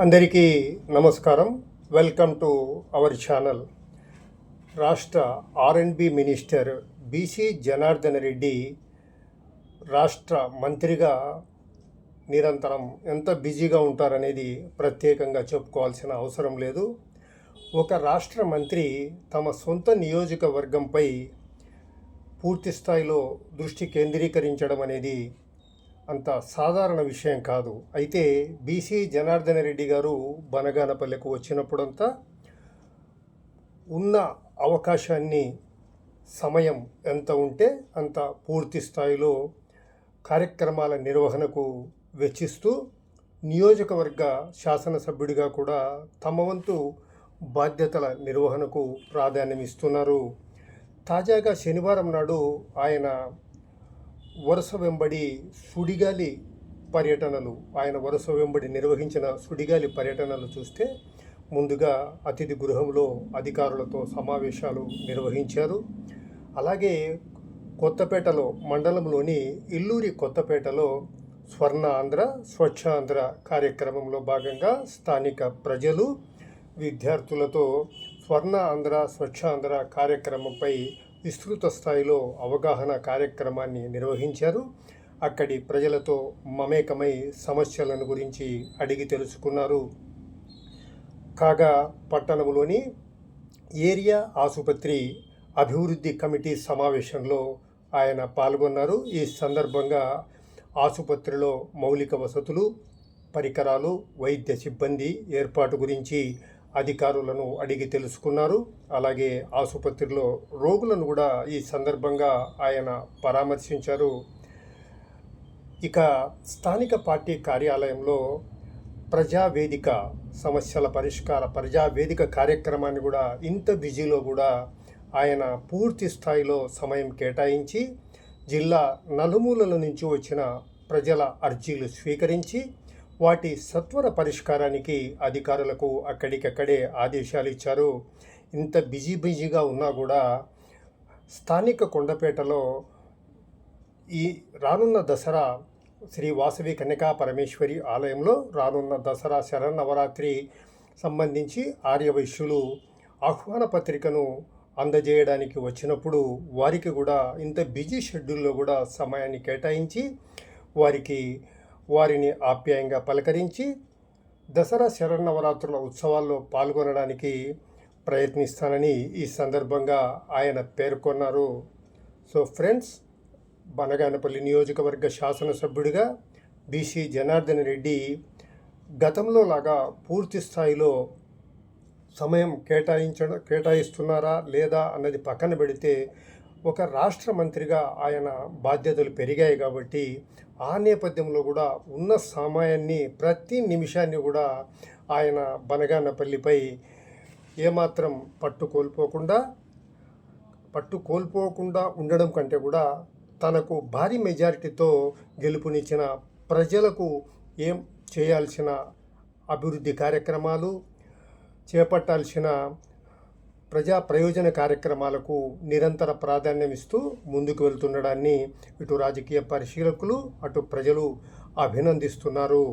అందరికీ నమస్కారం. Welcome to our channel. రాష్ట్ర R and B minister BC Janardhan Reddy రాష్ట్ర మంత్రిగా నిరంతరం ఎంత బిజీగా ఉంటారనేది ప్రత్యేకంగా చెప్పుకోవాల్సిన అవసరం లేదు. ఒక రాష్ట్ర మంత్రి తమ సొంత నియోజకవర్గంపై పూర్తి స్థాయిలో దృష్టి కేంద్రీకరించడం అనేది అంత సాధారణ విషయం కాదు. అయితే బీసీ జనార్దన రెడ్డి గారు బనగానపల్లెకు వచ్చినప్పుడంతా ఉన్న అవకాశాన్ని సమయం ఎంత ఉంటే అంత పూర్తి స్థాయిలో కార్యక్రమాల నిర్వహణకు వెచ్చిస్తూ నియోజకవర్గ శాసనసభ్యుడిగా కూడా తమ వంతు బాధ్యతల నిర్వహణకు ప్రాధాన్యం ఇస్తున్నారు తాజాగా శనివారం నాడు ఆయన వరుస వెంబడి సుడిగాలి పర్యటనలు ఆయన వరుస వెంబడి నిర్వహించిన సుడిగాలి పర్యటనలు చూస్తే ముందుగా అతిథి గృహంలో అధికారులతో సమావేశాలు నిర్వహించారు. అలాగే కొత్తపేటలో మండలంలోని ఇల్లూరి కొత్తపేటలో స్వర్ణ ఆంధ్ర స్వచ్ఛ ఆంధ్ర కార్యక్రమంలో భాగంగా స్థానిక ప్రజలు విద్యార్థులతో స్వర్ణ ఆంధ్ర స్వచ్ఛ ఆంధ్ర కార్యక్రమంపై విస్తృత స్థాయిలో అవగాహన కార్యక్రమాన్ని నిర్వహించారు. అక్కడి ప్రజలతో మమేకమై సమస్యలను గురించి అడిగి తెలుసుకున్నారు. కాగా పట్టణంలోని ఏరియా ఆసుపత్రి అభివృద్ధి కమిటీ సమావేశంలో ఆయన పాల్గొన్నారు. ఈ సందర్భంగా ఆసుపత్రిలో మౌలిక వసతులు పరికరాలు వైద్య సిబ్బంది ఏర్పాటు గురించి అధికారులను అడిగి తెలుసుకున్నారు. అలాగే ఆసుపత్రిలో రోగులను కూడా ఈ సందర్భంగా ఆయన పరామర్శించారు. ఇక స్థానిక పార్టీ కార్యాలయంలో ప్రజావేదిక సమస్యల పరిష్కార ప్రజావేదిక కార్యక్రమాన్ని కూడా ఇంత బిజీలో కూడా ఆయన పూర్తి స్థాయిలో సమయం కేటాయించి జిల్లా నలుమూలల నుంచి వచ్చిన ప్రజల అర్జీలు స్వీకరించి వాటి సత్వర పరిష్కారానికి అధికారులకు అక్కడికక్కడే ఆదేశాలు ఇచ్చారు. ఇంత బిజీ బిజీగా ఉన్నా కూడా స్థానిక కొండపేటలో ఈ రానున్న దసరా శ్రీ వాసవి కన్యకా పరమేశ్వరి ఆలయంలో రానున్న దసరా శరన్నవరాత్రి సంబంధించి ఆర్యవైశ్యులు ఆహ్వాన పత్రికను అందజేయడానికి వచ్చినప్పుడు వారికి కూడా ఇంత బిజీ షెడ్యూల్లో కూడా సమయాన్ని కేటాయించి వారికి వారిని ఆప్యాయంగా పలకరించి దసరా శరన్నవరాత్రుల ఉత్సవాల్లో పాల్గొనడానికి ప్రయత్నిస్తానని ఈ సందర్భంగా ఆయన పేర్కొన్నారు. సో ఫ్రెండ్స్ బనగానపల్లి నియోజకవర్గ శాసనసభ్యుడిగా బీసీ జనార్దన్ రెడ్డి గతంలో లాగా పూర్తి స్థాయిలో సమయం కేటాయించడం కేటాయిస్తున్నారా లేదా అన్నది పక్కన పెడితే ఒక రాష్ట్ర మంత్రిగా ఆయన బాధ్యతలు పెరిగాయి కాబట్టి ఆ నేపథ్యంలో కూడా ఉన్న సమయాన్ని ప్రతి నిమిషాన్ని కూడా ఆయన బనగానపల్లిపై ఏమాత్రం పట్టు కోల్పోకుండా పట్టు కోల్పోకుండా ఉండడం కంటే కూడా తనకు భారీ మెజారిటీతో గెలుపునిచ్చిన ప్రజలకు ఏం చేయాల్సిన అభివృద్ధి కార్యక్రమాలు చేపట్టాల్సిన ప్రజా ప్రయోజన కార్యక్రమాలకు నిరంతర ప్రాధాన్యం ఇస్తూ ముందుకు వెళ్తుండడాన్ని ఇటు రాజకీయ పరిశీలకులు అటు ప్రజలు అభినందిస్తున్నారు.